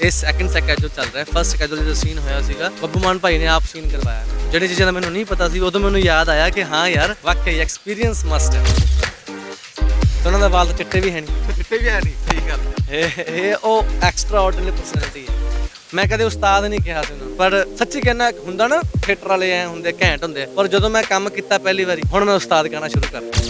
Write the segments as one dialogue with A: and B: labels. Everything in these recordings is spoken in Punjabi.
A: ਇਹ ਸੈਕੰਡ ਸਕੈਜੂਲ ਚੱਲ ਰਿਹਾ ਫਰਸਟ ਸਕੈਜੂਲ ਜਦੋਂ ਸੀਨ ਹੋਇਆ ਸੀਗਾ ਬੱਬੂ ਮਾਨ ਭਾਈ ਨੇ ਆਪ ਸੀਨ ਕਰਵਾਇਆ। ਜਿਹੜੀ ਚੀਜ਼ਾਂ ਦਾ ਮੈਨੂੰ ਨਹੀਂ ਪਤਾ ਸੀ ਉਦੋਂ ਮੈਨੂੰ ਯਾਦ ਆਇਆ ਕਿ ਹਾਂ ਯਾਰ ਵਾਕਈ ਐਕਸਪੀਰੀਅੰਸ ਮਸਟ ਹੈ। ਉਹਨਾਂ ਦਾ ਵਾਲ ਚਿੱਟੇ ਵੀ ਹੈ ਨਹੀਂ।
B: ਚਿੱਟੇ ਵੀ ਹੈ ਨਹੀਂ ਸਹੀ ਗੱਲ
A: ਇਹ ਇਹ ਉਹ ਐਕਸਟਰਾ ਆਰਡੀਨਰੀ ਪਰਸਨੈਲਿਟੀ ਹੈ। ਮੈਂ ਕਦੇ ਉਸਤਾਦ ਨਹੀਂ ਕਿਹਾ ਸੀ ਉਹਨਾਂ ਪਰ ਸੱਚੀ ਕਹਿਣਾ ਹੁੰਦਾ ਨਾ ਥੀਏਟਰ ਵਾਲੇ ਐ ਹੁੰਦੇ ਘੈਂਟ ਹੁੰਦੇ। ਪਰ ਜਦੋਂ ਮੈਂ ਕੰਮ ਕੀਤਾ ਪਹਿਲੀ ਵਾਰੀ ਹੁਣ ਮੈਂ ਉਸਤਾਦ ਕਹਿਣਾ ਸ਼ੁਰੂ ਕਰਤਾ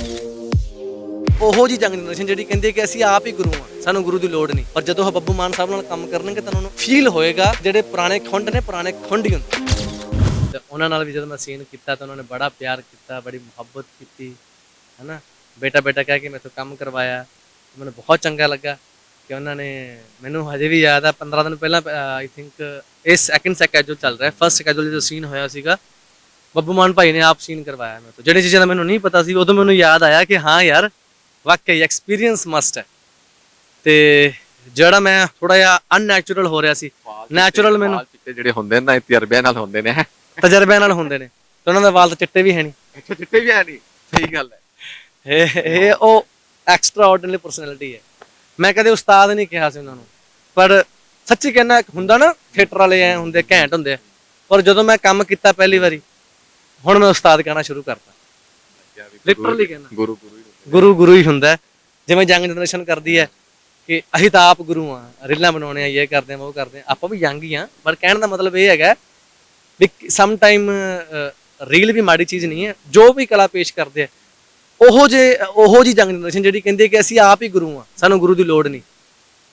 A: ਉਹੋ ਜੀ ਜੰਗ ਜਨਰੇਸ਼ਨ ਜਿਹੜੀ ਕਹਿੰਦੀ ਹੈ ਕਿ ਅਸੀਂ ਆਪ ਹੀ ਗੁਰੂ ਆ ਸਾਨੂੰ ਗੁਰੂ ਦੀ ਲੋੜ ਨਹੀਂ। ਪਰ ਜਦੋਂ ਉਹ ਬੱਬੂ ਮਾਨ ਸਾਹਿਬ ਨਾਲ ਕੰਮ ਕਰਨਗੇ, ਤਾਂ ਉਹਨਾਂ ਨੂੰ ਫੀਲ ਹੋਏਗਾ, ਜਿਹੜੇ ਪੁਰਾਣੇ ਖੁੰਡ ਨੇ, ਪੁਰਾਣੇ ਖੁੰਡ ਹੀ ਹੁੰਦੇ। ਤੇ ਉਹਨਾਂ ਨਾਲ ਵੀ ਜਦੋਂ ਮੈਂ ਸੀਨ ਕੀਤਾ, ਤਾਂ ਉਹਨਾਂ ਨੇ ਬੜਾ ਪਿਆਰ ਕੀਤਾ, ਬੜੀ ਮੁਹੱਬਤ ਕੀਤੀ, ਹੈਨਾ? ਬੇਟਾ ਬੇਟਾ ਕਹਿ ਕੇ ਮੇਰੇ ਕੰਮ ਕਰਵਾਇਆ। ਮੈਨੂੰ ਬਹੁਤ ਚੰਗਾ ਲੱਗਾ ਕਿ ਉਹਨਾਂ ਨੇ ਮੈਨੂੰ ਹਜੇ ਵੀ ਯਾਦ ਆ 15 ਦਿਨ ਪਹਿਲਾਂ ਆਈ ਥਿੰਕ ਇਹ ਸੈਕੰਡ ਸਕੈਜੂਲ ਚੱਲ ਰਿਹਾ। ਫਰਸਟ ਸਕੈਜੂਲ ਜਦੋਂ ਸੀਨ ਹੋਇਆ ਸੀਗਾ, ਬੱਬੂ ਮਾਨ ਭਾਈ ਨੇ ਆਪ ਸੀਨ ਕਰਵਾਇਆ ਮੇਰੇ ਤੋਂ। ਜਿਹੜੀ ਚੀਜ਼ਾਂ ਦਾ ਮੈਨੂੰ ਨਹੀਂ ਪਤਾ ਸੀ, ਉਦੋਂ ਮੈਨੂੰ ਯਾਦ ਆਇਆ ਕਿ ਹਾਂ ਯਾਰ ਵਾਕਈ ਐਕਸਪੀਰੀਅੰਸ ਮਸਟ ਹੈ। ਤੇ ਜਿਹੜਾ ਮੈਂ ਥੋੜਾ ਜਿਹਾ ਅਨਨੈਚੁਰਲ ਹੋ ਰਿਹਾ ਸੀ ਨੈਚੁਰਲ ਮੈਨੂੰ
B: ਵਾਲ ਚਿੱਟੇ ਜਿਹੜੇ ਹੁੰਦੇ ਨੇ ਨਾ ਇਹ ਤਜਰਬਿਆਂ ਨਾਲ ਹੁੰਦੇ ਨੇ
A: ਤਜਰਬਿਆਂ ਨਾਲ ਹੁੰਦੇ ਨੇ। ਤੇ ਉਹਨਾਂ ਦੇ ਵਾਲ ਤਾਂ ਚਿੱਟੇ ਵੀ ਹੈ ਨਹੀਂ
B: ਅੱਛਾ ਚਿੱਟੇ ਵੀ ਹੈ ਨਹੀਂ ਸਹੀ ਗੱਲ ਹੈ।
A: ਇਹ ਇਹ ਉਹ ਐਕਸਟਰਾ ਆਰਡੀਨਰੀ ਪਰਸਨੈਲਿਟੀ ਹੈ। ਮੈਂ ਕਦੇ ਉਸਤਾਦ ਨਹੀਂ ਕਿਹਾ ਸੀ ਉਹਨਾਂ ਨੂੰ। ਪਰ ਸੱਚੀ ਕਹਿਣਾ ਹੁੰਦਾ ਨਾ ਥੀਏਟਰ ਵਾਲੇ ਐ ਹੁੰਦੇ ਘੈਂਟ ਹੁੰਦੇ ਆ। ਪਰ ਜਦੋਂ ਮੈਂ ਕੰਮ ਕੀਤਾ ਪਹਿਲੀ ਵਾਰੀ ਹੁਣ ਮੈਂ ਉਸਤਾਦ ਕਹਿਣਾ ਸ਼ੁਰੂ ਕਰਤਾ। ਲਿਟਰਲੀ ਕਹਿਣਾ
B: ਗੁਰੂ ਗੁਰੂ ਹੀ ਹੁੰਦੇ।
A: ਗੁਰੂ ਗੁਰੂ ਹੀ ਹੁੰਦਾ। ਹੈ। ਜਿਵੇਂ ਯੰਗ ਜਨਰੇਸ਼ਨ ਕਰਦੀ ਹੈ ਕਿ ਅਸੀਂ ਤਾਂ ਆਪ ਗੁਰੂ ਆ ਰੀਲਾਂ ਬਣਾਉਣੇ ਆ ਇਹ ਕਰਦੇ ਆ ਉਹ ਕਰਦੇ ਆ। ਆਪਾਂ ਵੀ ਯੰਗ ਹੀ ਆ ਪਰ ਕਹਿਣ ਦਾ ਮਤਲਬ ਇਹ ਹੈਗਾ ਵੀ ਸਮ ਟਾਈਮ ਰੀਲ ਵੀ ਮਾੜੀ ਚੀਜ਼ ਨਹੀਂ ਹੈ। ਜੋ ਵੀ ਕਲਾ ਪੇਸ਼ ਕਰਦੇ ਆ ਉਹੋ ਜੇ ਉਹੋ ਜੀ ਯੰਗ ਜਨਰੇਸ਼ਨ ਜਿਹੜੀ ਕਹਿੰਦੀ ਹੈ ਕਿ ਅਸੀਂ ਆਪ ਹੀ ਗੁਰੂ ਆ ਸਾਨੂੰ ਗੁਰੂ ਦੀ ਲੋੜ ਨਹੀਂ।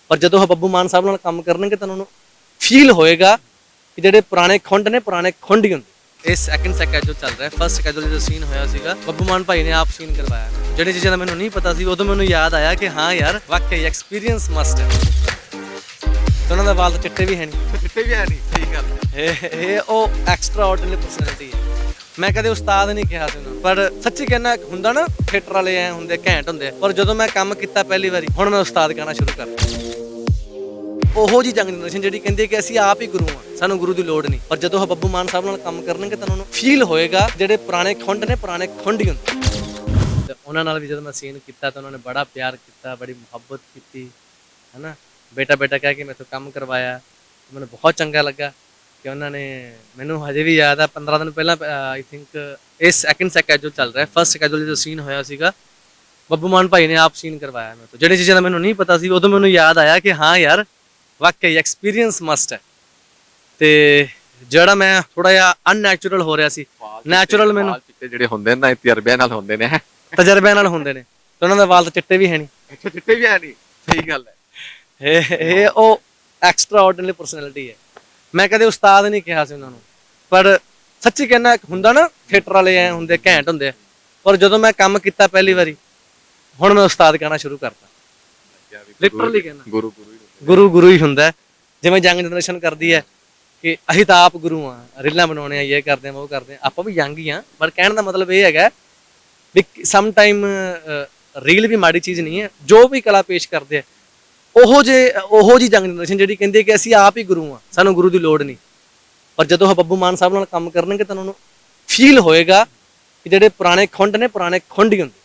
A: ਪਰ ਜਦੋਂ ਉਹ ਬੱਬੂ ਮਾਨ ਸਾਹਿਬ ਨਾਲ ਕੰਮ ਕਰਨਗੇ ਤਾਂ ਉਹਨਾਂ ਨੂੰ ਫੀਲ ਹੋਏਗਾ ਕਿ ਜਿਹੜੇ ਪੁਰਾਣੇ ਖੁੰਡ ਨੇ ਪੁਰਾਣੇ ਖੁੰਡ ਹੀ ਹੁੰਦੇ। ਸੈਕੰਡ ਸਕੈਜੂਲ ਚੱਲ ਰਿਹਾ ਫਰਸਟ ਸਕੈਜੂਲ ਜਿਹੜੀ ਜਿਹੜਾ ਇਹ ਸੈਕੰਡ ਸਕੈਜੂਲ ਚੱਲ ਰਿਹਾ ਫਰਸਟ ਸਕੈਜੂਲ ਜਦੋਂ ਸੀਨ ਹੋਇਆ ਸੀਗਾ ਬੱਬੂ ਮਾਨ ਭਾਈ ਨੇ ਆਪ ਸੀਨ ਕਰਵਾਇਆ। ਜਿਹੜੀ ਚੀਜ਼ਾਂ ਦਾ ਮੈਨੂੰ ਨਹੀਂ ਪਤਾ ਸੀ ਉਦੋਂ ਮੈਨੂੰ ਯਾਦ ਆਇਆ ਕਿ ਹਾਂ ਯਾਰ ਵਾਕਈ ਐਕਸਪੀਰੀਅੰਸ ਮਸਟ ਹੈ। ਤੇ ਉਹਨਾਂ ਦਾ ਵਾਲ ਤਾਂ ਚਿੱਟੇ ਵੀ ਹੈ ਨਹੀਂ।
B: ਚਿੱਟੇ ਵੀ ਹੈ ਨਹੀਂ ਸਹੀ ਗੱਲ ਹੈ।
A: ਇਹ ਇਹ ਉਹ ਐਕਸਟਰਾ ਆਰਡੀਨਰੀ ਪਰਸਨੈਲਿਟੀ ਹੈ। ਮੈਂ ਕਦੇ ਉਸਤਾਦ ਨਹੀਂ ਕਿਹਾ ਸੀ ਉਹਨਾਂ ਪਰ ਸੱਚੀ ਕਹਿਣਾ ਹੁੰਦਾ ਨਾ ਥੀਏਟਰ ਵਾਲੇ ਐ ਹੁੰਦੇ ਘੈਂਟ ਹੁੰਦੇ। ਪਰ ਜਦੋਂ ਮੈਂ ਕੰਮ ਕੀਤਾ ਪਹਿਲੀ ਵਾਰੀ ਹੁਣ ਮੈਂ ਉਸਤਾਦ ਕਹਿਣਾ ਸ਼ੁਰੂ ਕਰਤਾ ਉਹੋ ਜੀ ਯੰਗ ਜਨਰੇਸ਼ਨ ਜਿਹੜੀ ਕਹਿੰਦੀ ਹੈ ਕਿ ਅਸੀਂ ਆਪ ਹੀ ਗੁਰੂ ਆ ਸਾਨੂੰ ਗੁਰੂ ਦੀ ਲੋੜ ਨਹੀਂ। ਪਰ ਜਦੋਂ ਉਹ ਬੱਬੂ ਮਾਨ ਸਾਹਿਬ ਨਾਲ ਕੰਮ ਕਰਨਗੇ ਤਾਂ ਉਹਨਾਂ ਨੂੰ ਫੀਲ ਹੋਏਗਾ ਜਿਹੜੇ ਪੁਰਾਣੇ ਖੁੰਡ ਨੇ, ਪੁਰਾਣੇ ਖੁੰਡ ਹੀ ਹੁੰਦੇ। ਉਹਨਾਂ ਨਾਲ ਵੀ ਜਦੋਂ ਮੈਂ ਸੀਨ ਕੀਤਾ ਤਾਂ ਉਹਨਾਂ ਨੇ ਬੜਾ ਪਿਆਰ ਕੀਤਾ, ਬੜੀ ਮੁਹੱਬਤ ਕੀਤੀ, ਹੈਨਾ? ਬੇਟਾ ਬੇਟਾ ਕਹਿ ਕੇ ਮੇਰੇ ਕੰਮ ਕਰਵਾਇਆ। ਮੈਨੂੰ ਬਹੁਤ ਚੰਗਾ ਲੱਗਾ ਕਿ ਉਹਨਾਂ ਨੇ ਮੈਨੂੰ ਹਜੇ ਵੀ ਯਾਦ ਆ 15 ਦਿਨ ਪਹਿਲਾਂ ਆਈ ਥਿੰਕ ਇਹ ਸੈਕਿੰਡ ਸਕੈਜੂਲ ਚੱਲ ਰਿਹਾ। ਫਰਸਟ ਸਕੈਜੂਲ ਜਦੋਂ ਸੀਨ ਹੋਇਆ ਸੀਗਾ, ਬੱਬੂ ਮਾਨ ਭਾਈ ਨੇ ਆਪ ਸੀਨ ਕਰਵਾਇਆ ਮੇਰੇ ਤੋਂ। ਜਿਹੜੀ ਚੀਜ਼ਾਂ ਦਾ ਮੈਨੂੰ ਨਹੀਂ ਪਤਾ ਸੀ, ਉਦੋਂ ਮੈਨੂੰ ਯਾਦ ਆਇਆ ਕਿ ਹਾਂ ਯਾਰ, ਵਾਕਈ ਐਕਸਪੀਰੀਅੰਸ ਮਸਟ ਹੈ। ਤੇ ਜਿਹੜਾ ਮੈਂ ਥੋੜਾ ਜਿਹਾ ਅਨਨੈਚੁਰਲ ਹੋ ਰਿਹਾ ਸੀ ਨੈਚੁਰਲ ਮੈਨੂੰ
B: ਵਾਲ ਚਿੱਟੇ ਜਿਹੜੇ ਹੁੰਦੇ ਨੇ ਨਾ ਇਹ ਤਜਰਬਿਆਂ ਨਾਲ ਹੁੰਦੇ ਨੇ
A: ਤਜਰਬਿਆਂ ਨਾਲ ਹੁੰਦੇ ਨੇ ਤੇ ਉਹਨਾਂ ਦੇ ਵਾਲ ਤਾਂ ਚਿੱਟੇ ਵੀ ਹੈ ਨਹੀਂ।
B: ਅੱਛਾ ਚਿੱਟੇ ਵੀ ਹੈ ਨਹੀਂ ਸਹੀ ਗੱਲ ਹੈ।
A: ਇਹ ਇਹ ਉਹ ਐਕਸਟਰਾ ਆਰਡੀਨਰੀ ਪਰਸਨੈਲਿਟੀ ਹੈ। ਮੈਂ ਕਦੇ ਉਸਤਾਦ ਨਹੀਂ ਕਿਹਾ ਸੀ ਉਹਨਾਂ ਨੂੰ ਪਰ ਸੱਚੀ ਕਹਿਣਾ ਹੁੰਦਾ ਨਾ ਥੀਏਟਰ ਵਾਲੇ ਐ ਹੁੰਦੇ ਘੈਂਟ ਹੁੰਦੇ ਆ। ਪਰ ਜਦੋਂ ਮੈਂ ਕੰਮ ਕੀਤਾ ਪਹਿਲੀ ਵਾਰੀ ਹੁਣ ਮੈਂ ਉਸਤਾਦ ਕਹਿਣਾ ਸ਼ੁਰੂ ਕਰਤਾ। ਲਿਟਰਲੀ ਕਹਿਣਾ।
B: ਗੁਰੂ ਗੁਰੂ ਹੀ ਹੁੰਦੇ
A: ਗੁਰੂ ਗੁਰੂ ਹੀ ਹੁੰਦਾ ਹੈ। ਜਿਵੇਂ ਯੰਗ ਜਨਰੇਸ਼ਨ ਕਰਦੀ ਹੈ ਕਿ ਅਸੀਂ ਤਾਂ ਆਪ ਗੁਰੂ ਆ, ਰੀਲਾਂ ਬਣਾਉਣੇ ਆ, ਇਹ ਕਰਦੇ ਆ, ਉਹ ਕਰਦੇ ਆ। ਆਪਾਂ ਵੀ ਯੰਗ ਹੀ ਆ ਪਰ ਕਹਿਣ ਦਾ ਮਤਲਬ ਇਹ ਹੈਗਾ ਵੀ ਸਮ ਟਾਈਮ ਰੀਲ ਵੀ ਮਾੜੀ ਚੀਜ਼ ਨਹੀਂ ਹੈ, ਜੋ ਵੀ ਕਲਾ ਪੇਸ਼ ਕਰਦੇ ਆ, ਉਹੋ ਜੇ, ਉਹੋ ਜੀ ਯੰਗ ਜਨਰੇਸ਼ਨ ਜਿਹੜੀ ਕਹਿੰਦੀ ਹੈ ਕਿ ਅਸੀਂ ਆਪ ਹੀ ਗੁਰੂ ਆ, ਸਾਨੂੰ ਗੁਰੂ ਦੀ ਲੋੜ ਨਹੀਂ। ਪਰ ਜਦੋਂ ਉਹ ਬੱਬੂ ਮਾਨ ਸਾਹਿਬ ਨਾਲ ਕੰਮ ਕਰਨਗੇ, ਤਾਂ ਉਹਨਾਂ ਨੂੰ ਫੀਲ ਹੋਏਗਾ ਕਿ ਜਿਹੜੇ ਪੁਰਾਣੇ ਖੁੰਡ ਨੇ, ਪੁਰਾਣੇ ਖੁੰਡ ਹੀ ਹੁੰਦੇ।